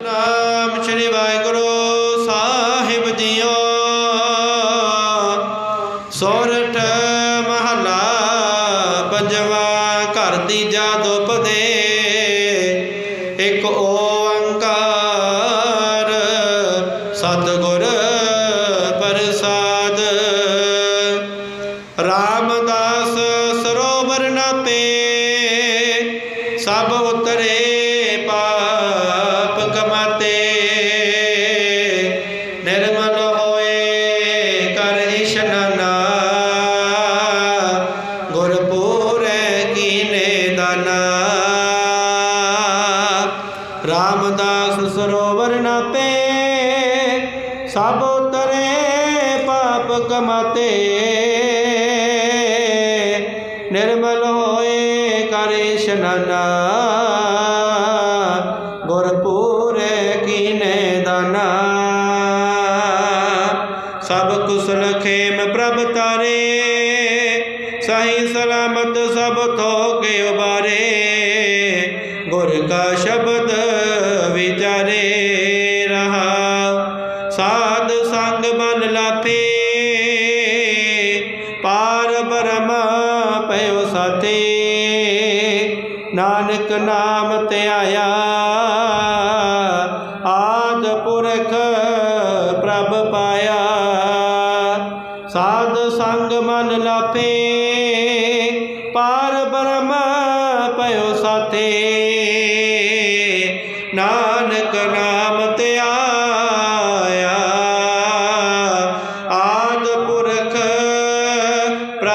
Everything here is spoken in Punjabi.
ਨਾਮ ਸ੍ਰੀ ਵਾਹਿਗੁਰੂ ਸਾਹਿਬ ਜੀਓ। ਸੋਰਠ ਮਹਲਾ ਪੰਜਵਾ ਘਰ ਦੀ ਜਾਦੁਪ ਦੇ ਇੱਕ ਓੰਕਾਰ ਸਤਿਗੁਰ ਪ੍ਰਸਾਦ। ਰਾਮਦਾਸ ਸਰੋਵਰ ਨਾ ਪੇ, ਸਭ ਉਤਰੇ। ਰਾਮਦਾਸ ਸਰੋਵਰ ਨ ਪੇ, ਸਭ ਉਤਰੇ ਪਾਪ ਕਮਾਤੇ। ਨਿਰਮਲ ਹੋਏ ਕਰ ਇਸ਼ਨਾਨਾ ਗੁਰਪੂਰੇ ਕੀਨੇ ਦਾਨਾ। ਸਭ ਕੁਸਲ ਖੇਮ ਪ੍ਰਭ ਤਾਰੇ, ਸਹੀ ਸਲਾਮਤ ਸਭ ਥੋਕੇ ਉਬਾਰੇ। ਗੁਰ ਕਾ ਸ਼ਬਦ ਮਨ ਪਾਰ ਬ੍ਰਹਮ ਪਇਓ ਸਾਥੇ। ਨਾਨਕ ਨਾਮ ਧਿਆਇਆ ਆਦ ਪੁਰਖ ਪ੍ਰਭ ਪਾਇਆ। ਸਾਧ ਸੰਗ ਮਨ ਲਾਪੇ ਪਾਰ ਬ੍ਰਹਮ ਪਇਓ ਸਾਥੇ। ਨਾਨਕ ਨਾਮ